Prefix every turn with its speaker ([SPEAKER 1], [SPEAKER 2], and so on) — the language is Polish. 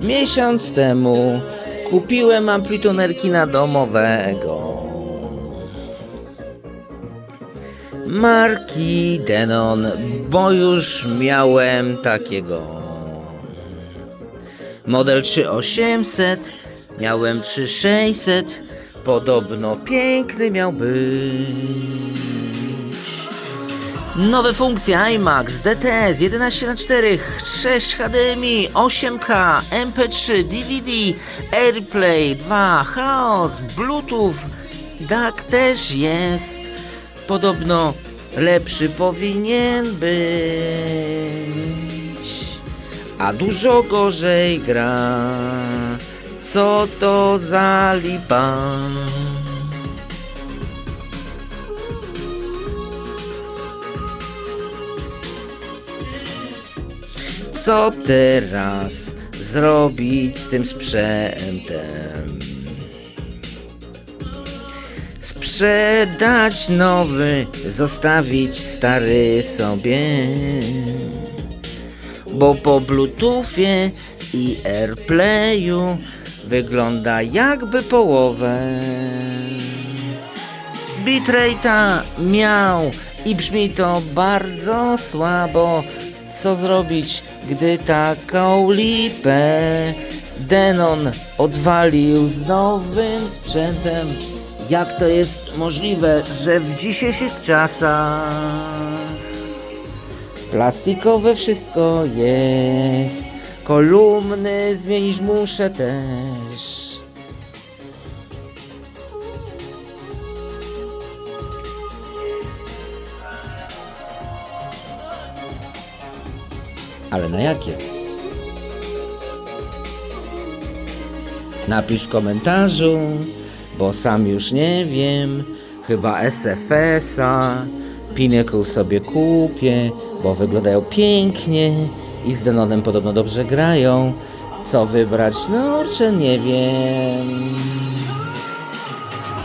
[SPEAKER 1] Miesiąc temu kupiłem amplitunerki na domowego. Marki Denon, bo już miałem takiego. Model 3800, miałem 3600, podobno piękny miał być. Nowe funkcje iMax, DTS 11 na 4 6 HDMI, 8K, MP3, DVD, AirPlay 2, Chaos, Bluetooth, DAC też jest. Podobno lepszy powinien być, a dużo gorzej gra. Co to za lipa? Co teraz zrobić z tym sprzętem? Sprzedać nowy, zostawić stary sobie. Bo po Bluetoothie i AirPlayu wygląda jakby połowę. Bitrate'a miał i brzmi to bardzo słabo. Co zrobić, gdy taką lipę Denon odwalił z nowym sprzętem? Jak to jest możliwe, że w dzisiejszych czasach plastikowe wszystko jest? Kolumny zmienić muszę też. Ale na jakie? Napisz w komentarzu, bo sam już nie wiem. Chyba SFS-a. Pinnacle sobie kupię, bo wyglądają pięknie i z Denonem podobno dobrze grają. Co wybrać? No, czy nie wiem.